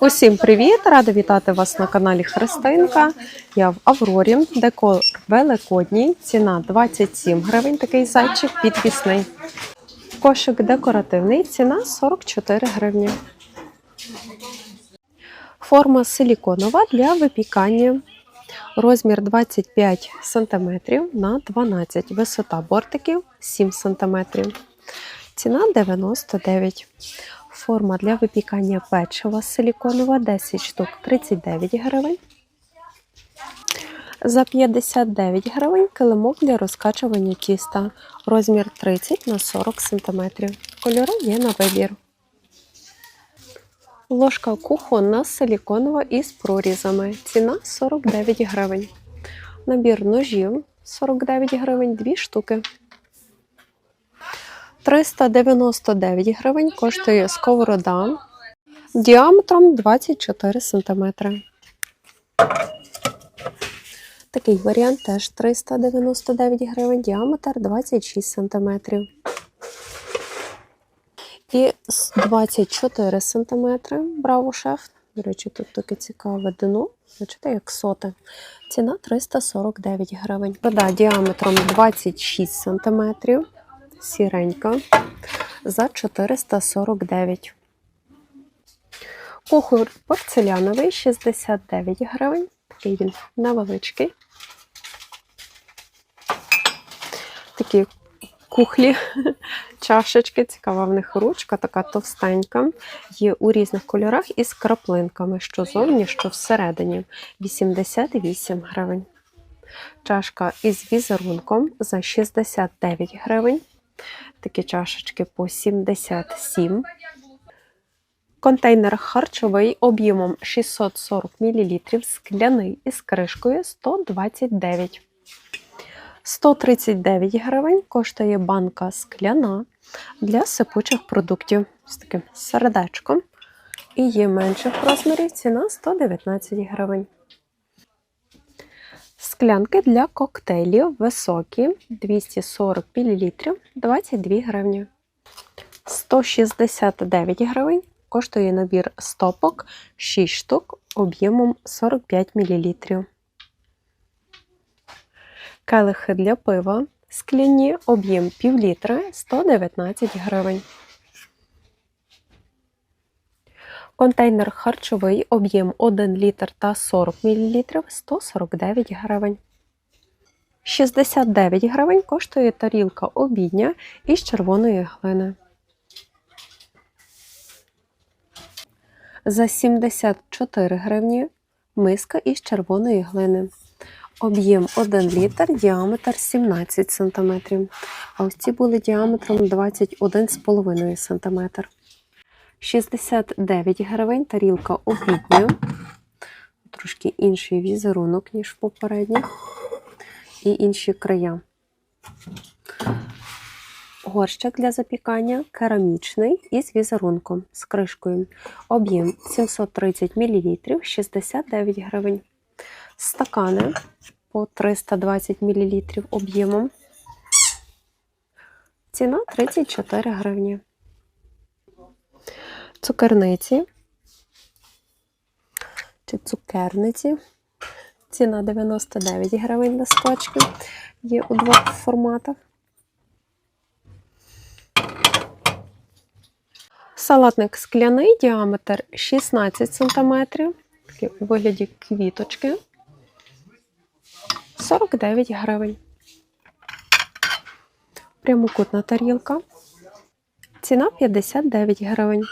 Усім привіт! Рада вітати вас на каналі Христинка. Я в Аврорі. Декор великодній. Ціна 27 гривень. Такий зайчик підвісний. Кошик декоративний. Ціна 44 гривні. Форма силіконова для випікання. Розмір 25 см на 12 Висота бортиків 7 см. Ціна 99 Форма для випікання печива силіконова 10 штук 39 гривень. За 59 гривень килимок для розкачування тіста. Розмір 30 на 40 см. Кольори є на вибір. Ложка кухонна силіконова із прорізами. Ціна 49 гривень. Набір ножів 49 гривень, 2 штуки. 399 гривень коштує сковорода діаметром 24 см. Такий варіант теж 399 гривень, діаметр 26 см. І 24 см браво шеф. До речі, тут таке цікаве дно. Бачите, як соте. Ціна 349 гривень. Вода діаметром 26 см сіренька за 449. Кухоль порцеляновий 69 гривень. Такий він невеличкий. Такі кухлі, чашечки, цікава в них ручка, така товстенька. Є у різних кольорах із краплинками, що зовні, що всередині. 88 гривень. Чашка із візерунком за 69 гривень. Такі чашечки по 77. Контейнер харчовий об'ємом 640 мл, скляний із кришкою 129. 139 гривень коштує банка скляна для сипучих продуктів з таким сердечком. І є менших розмірів, ціна 119 гривень. Склянки для коктейлів високі 240 мл 22 гривні. 169 гривень коштує набір стопок 6 штук об'ємом 45 мл. Келихи для пива скляні об'єм пів літра 119 гривень. Контейнер харчовий об'єм 1 літр та 40 мл 149 гривень. 69 гривень коштує тарілка обідня із червоної глини. За 74 гривні миска із червоної глини. Об'єм 1 літр, діаметр 17 см. А ось ці були діаметром 21,5 см. 69 гривень тарілка обідня. Трошки інший візерунок, ніж в. І інші края. Горщик для запікання керамічний із візерунком з кришкою. Об'єм 730 мл 69 гривень. Стакани по 320 мл об'ємом. Ціна 34 гривні цукерниці чи цукерниці. Ціна 99 гривень листочки. Є у двох форматах. Салатник скляний, діаметр 16 см. Такий у вигляді квіточки. 49 гривень. Прямокутна тарілка. Ціна 59 гривень.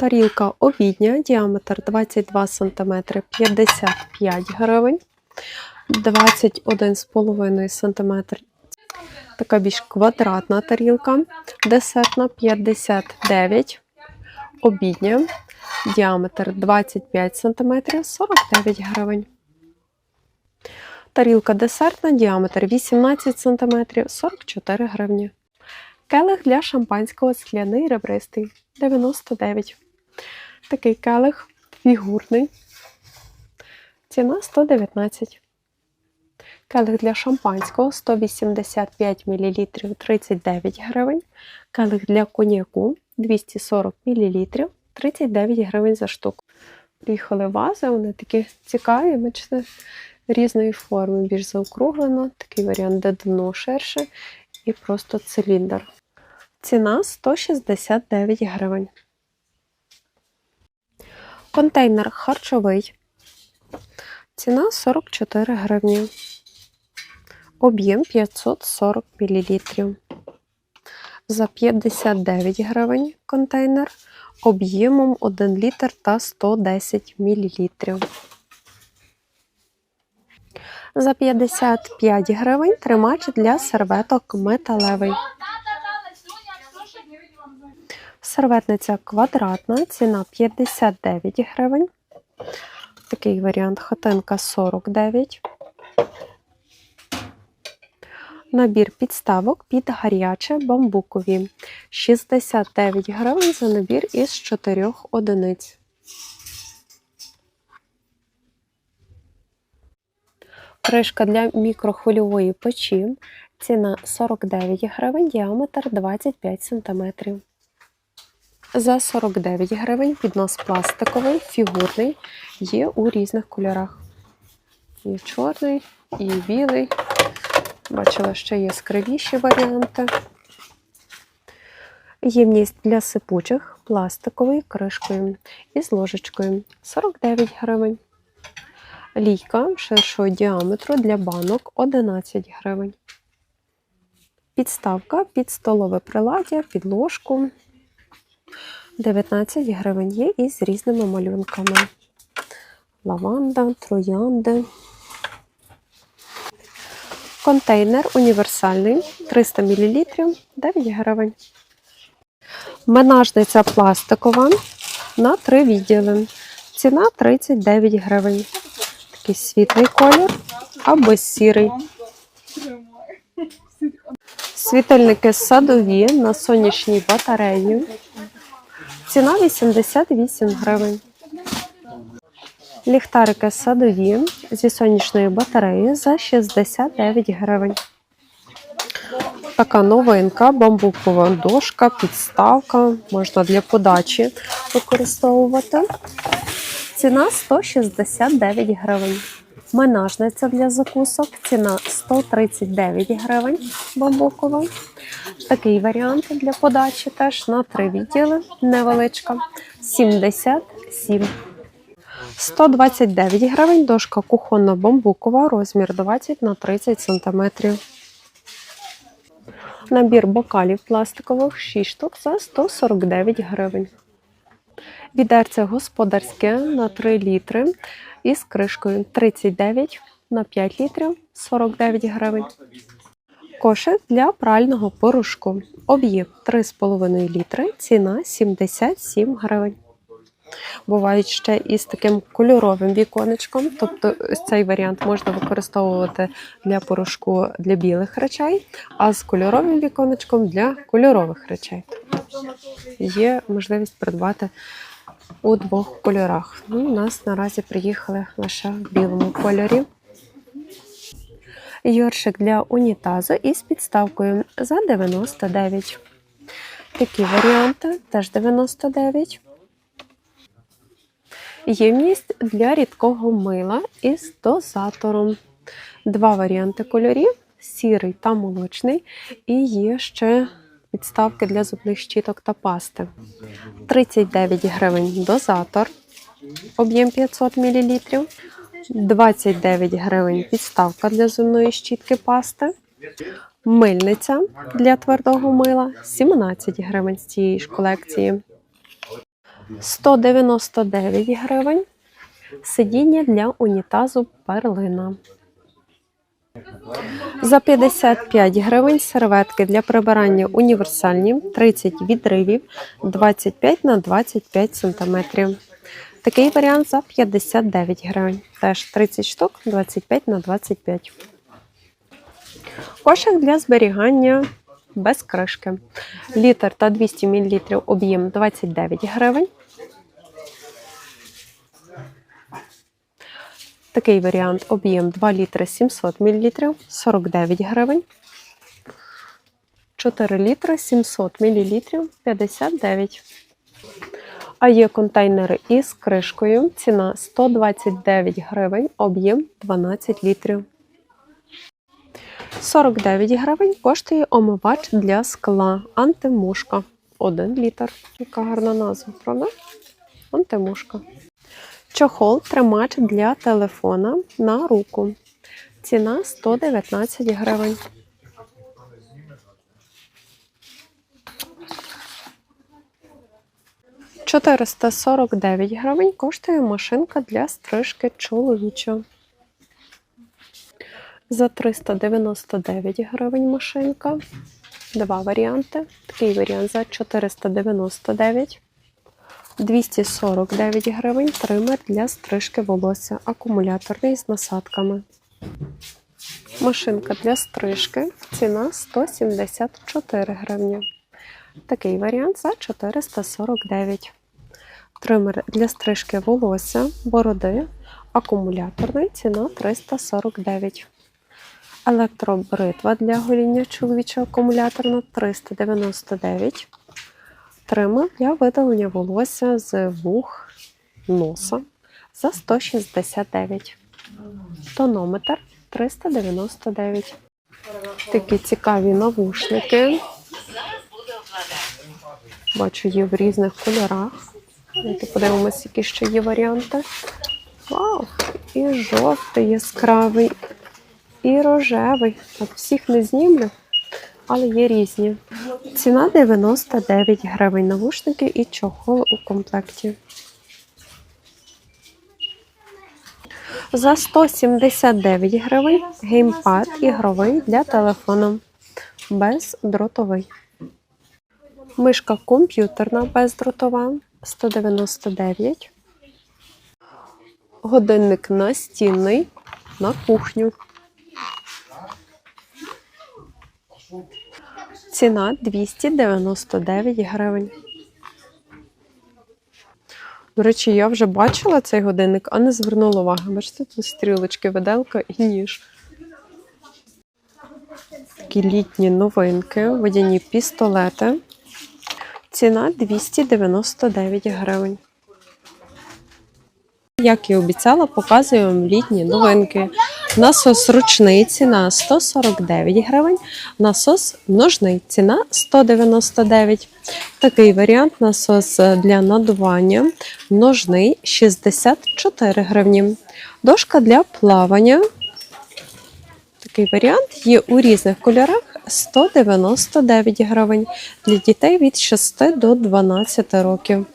Тарілка обідня, діаметр 22 см 55 гривень, 21,5 см. Така більш квадратна тарілка, десертна 59, обідня, діаметр 25 см 49 гривень. Тарілка десертна, діаметр 18 см 44 гривні. Келих для шампанського скляний ребристий 99 Такий келих фігурний. Ціна 119. Келих для шампанського 185 мл 39 гривень. Келих для коньяку 240 мл 39 гривень за штуку. Приїхали вази, вони такі цікаві, бачите, різної форми, більш заокруглено, такий варіант, де дно ширше і просто циліндр. Ціна 169 гривень. Контейнер харчовий. Ціна 44 гривні. Об'єм 540 мл. За 59 гривень контейнер об'ємом 1 літр та 110 мл. За 55 гривень тримач для серветок металевий. Серветниця квадратна, ціна 59 гривень. Такий варіант хатинка 49. Набір підставок під гаряче бамбукові. 69 гривень за набір із 4 одиниць. Кришка для мікрохвильової печі. Ціна 49 гривень, діаметр 25 см. За 49 гривень піднос пластиковий, фігурний, є у різних кольорах. Є чорний, і білий. Бачила, ще є скривіші варіанти. Ємність для сипучих пластиковий кришкою із ложечкою 49 гривень. Лійка ширшого діаметру для банок 11 гривень. Підставка під столове приладдя, під ложку 19 гривень є із різними малюнками. Лаванда, троянди. Контейнер універсальний 300 мл 9 гривень. Менажниця пластикова на 3 відділи. Ціна 39 гривень. Такий світлий колір або сірий. Світильники садові на сонячній батареї. Ціна 88 гривень. Ліхтарики садові зі сонячної батареї за 69 гривень. Така новинка, бамбукова дошка, підставка, можна для подачі використовувати. Ціна 169 гривень. Менажниця для закусок. Ціна 139 гривень бамбукова. Такий варіант для подачі теж на три відділи. Невеличка. 77. 129 гривень. Дошка кухонна бамбукова, розмір 20 на 30 см. Набір бокалів пластикових 6 штук за 149 гривень. Відерце господарське на 3 літри із кришкою 39 на 5 літрів 49 гривень. Кошик для прального порошку. Об'єм 3,5 літри, ціна 77 гривень. Бувають ще із таким кольоровим віконечком, тобто цей варіант можна використовувати для порошку для білих речей, а з кольоровим віконечком для кольорових речей. Є можливість придбати у двох кольорах. Ну, у нас наразі приїхали лише в білому кольорі. Йоршик для унітазу із підставкою за 99. Такі варіанти теж 99. Ємність для рідкого мила із дозатором. Два варіанти кольорів: сірий та молочний. І є ще підставки для зубних щіток та пасти. 39 гривень дозатор, об'єм 500 мл. 29 гривень підставка для зубної щітки пасти. Мильниця для твердого мила 17 гривень з цієї ж колекції. 199 гривень. Сидіння для унітазу перлина. За 55 гривень серветки для прибирання універсальні 30 відривів 25 на 25 см. Такий варіант за 59 гривень. Теж 30 штук 25 на 25. Кошик для зберігання без кришки. Літр та 200 мл об'єм 29 гривень. Такий варіант об'єм 2 літри 700 мл 49 гривень. 4 літри 700 мл 59. А є контейнери із кришкою. Ціна 129 гривень, об'єм 12 літрів. 49 гривень коштує омивач для скла антимушка. 1 літр. Яка гарна назва, правда? Антимушка. Чохол тримач для телефона на руку. Ціна 119 гривень. – 449 гривень коштує машинка для стрижки чоловіча. За 399 гривень машинка. Два варіанти. Такий варіант за 499. 249 гривень тример для стрижки волосся. Акумуляторний з насадками. Машинка для стрижки. Ціна 174 гривні. Такий варіант за 449. Тример для стрижки волосся, бороди. Акумуляторний ціна 349. Електробритва для гоління чоловічого акумуляторна 399. Тример для видалення волосся з вух носа за 169. Тонометр 399. Такі цікаві навушники. Бачу, є в різних кольорах. Давайте подивимося, які ще є варіанти. Вау! І жовтий яскравий, і рожевий. Так, всіх не знімлю, але є різні. Ціна 99 гривень. Навушники і чохол у комплекті. За 179 гривень геймпад ігровий для телефону. Бездротовий. Мишка комп'ютерна бездротова 199. Годинник настінний на кухню. Ціна 299 гривень. До речі, я вже бачила цей годинник, а не звернула уваги. Бачите, тут стрілочки, виделка і ніж. Такі літні новинки, водяні пістолети. Ціна 299 гривень. Як і обіцяла, показую вам літні новинки. Насос ручний ціна 149 гривень, насос ножний ціна 199. Такий варіант насос для надування ножний 64 гривні. Дошка для плавання. Такий варіант є у різних кольорах 199 гривень для дітей від 6 до 12 років.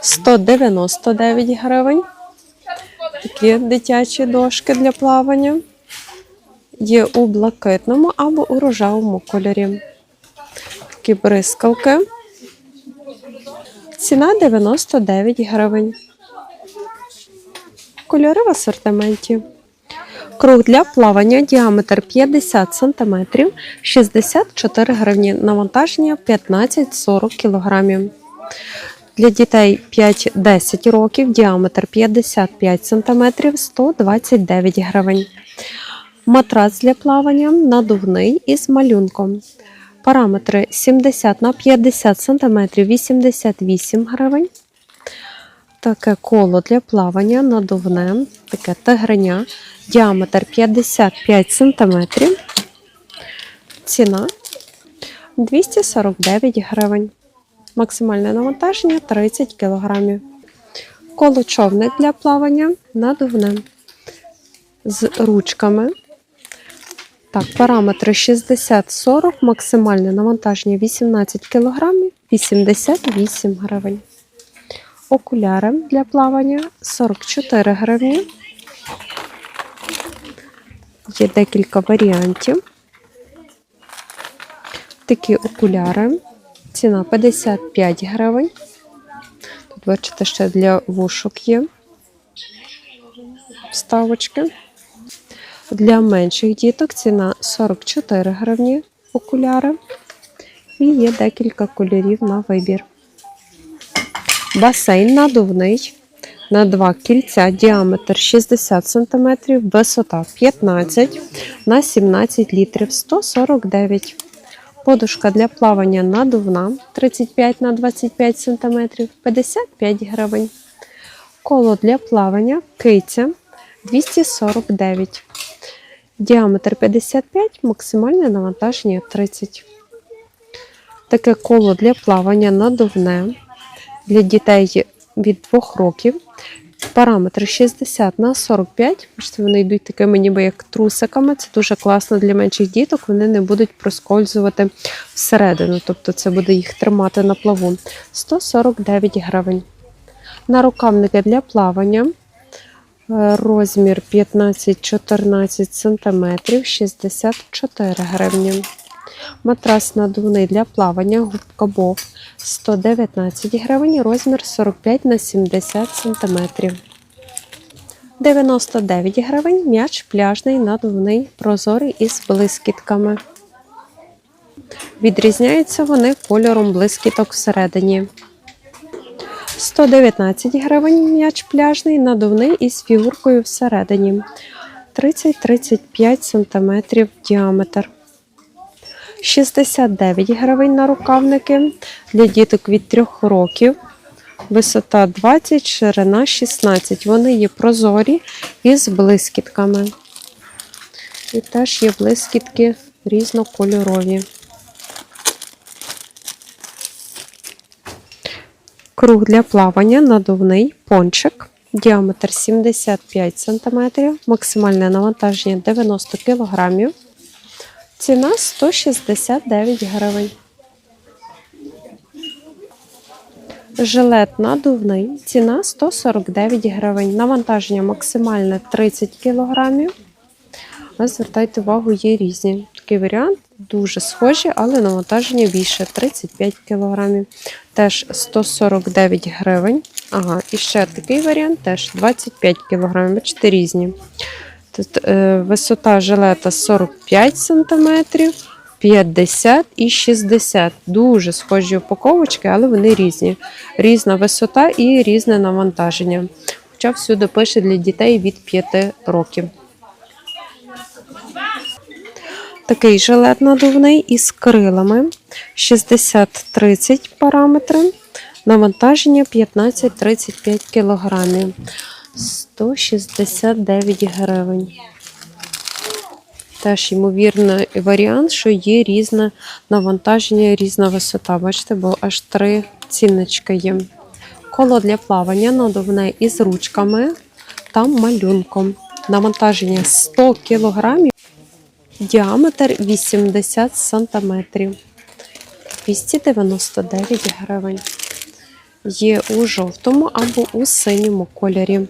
199 гривень. Такі дитячі дошки для плавання. Є у блакитному або у рожевому кольорі. Такі бризкалки. Ціна 99 гривень. Кольори в асортименті. Круг для плавання діаметр 50 см, 64 гривні. Навантаження 15-40 кг. Для дітей 5-10 років діаметр 55 см 129 гривень. Матрац для плавання надувний із малюнком. Параметри 70 на 50 см 88 гривень. Таке коло для плавання надувне, таке тигриня, діаметр 55 см. Ціна 249 гривень. Максимальне навантаження 30 кг. Коло човник для плавання надувне. З ручками. Так, параметри 60-40, максимальне навантаження 18 кг, 88 гривень. Окуляри для плавання 44 гривні. Є декілька варіантів. Такі окуляри. Ціна 55 гривень. Тут, бачите, ще для вушок є вставочки. Для менших діток ціна 44 гривні окуляри. І є декілька кольорів на вибір. Басейн надувний на два кільця, діаметр 60 см, висота 15 на 17 літрів 149 Подушка для плавання надувна 35 на 25 см 55 гривень. Коло для плавання киця 249. Діаметр 55, максимальне навантаження 30. Таке коло для плавання надувне для дітей від 2 років. Параметр 60 на 45. Бачите, вони йдуть такими ніби як трусиками. Це дуже класно для менших діток. Вони не будуть проскользувати всередину, тобто це буде їх тримати на плаву. 149 гривень. Нарукавники для плавання. Е, Розмір 15-14 см 64 гривні. Матрас надувний для плавання, губка Бов 119 гривень, розмір 45 на 70 см. 99 гривень м'яч пляжний надувний, прозорий із блискітками. Відрізняються вони кольором блискіток всередині. 119 гривень м'яч пляжний, надувний із фігуркою всередині. 30-35 см діаметр. 69 гривень на рукавники для діток від 3 років. Висота 20, ширина 16. Вони є прозорі із блискітками. І теж є блискітки різнокольорові. Круг для плавання надувний пончик. Діаметр 75 см, максимальне навантаження 90 кг. Ціна 169 гривень. Жилет надувний. Ціна 149 гривень. Навантаження максимальне 30 кг. Звертайте увагу, є різні. Такий варіант дуже схожі, але навантаження більше 35 кг. Теж 149 гривень. Ага, і ще такий варіант теж 25 кг. Бачите, різні. Е, висота жилета 45 см, 50 і 60. Дуже схожі упаковочки, але вони різні. Різна висота і різне навантаження. Хоча всюди пише для дітей від 5 років. Такий жилет надувний із крилами 60-30 параметри. Навантаження 15-35 кг. 169 гривень. Теж, ймовірний варіант, що є різне навантаження, різна висота. Бачите, бо аж три ціннички є. Коло для плавання надувне із ручками та малюнком. Навантаження 100 кг, діаметр 80 см. 299 гривень. Є у жовтому або у синьому кольорі.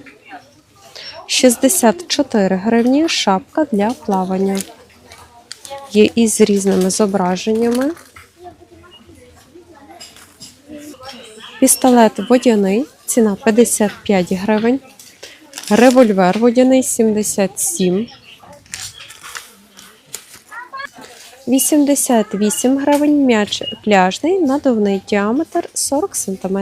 64 гривні шапка для плавання. Є із різними зображеннями. Пістолет водяний, ціна 55 гривень. Револьвер водяний 77. 88 гривень м'яч пляжний, надувний діаметр 40 см.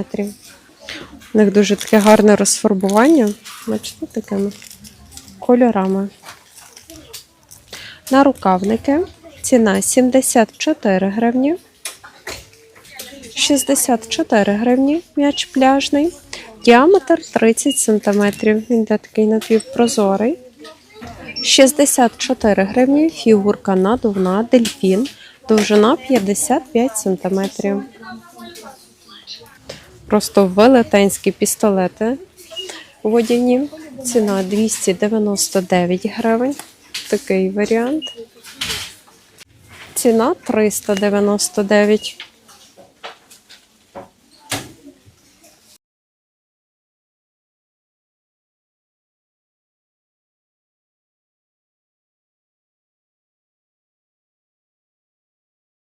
У них дуже таке гарне розфарбування. Бачите, такими кольорами. На рукавники ціна 74 гривні. 64 гривні м'яч пляжний. Діаметр 30 см. Він йде такий напівпрозорий. 64 гривні. Фігурка надувна, дельфін. Довжина 55 см. Просто велетенські пістолети водяні. Ціна 299 гривень. Такий варіант. Ціна 399.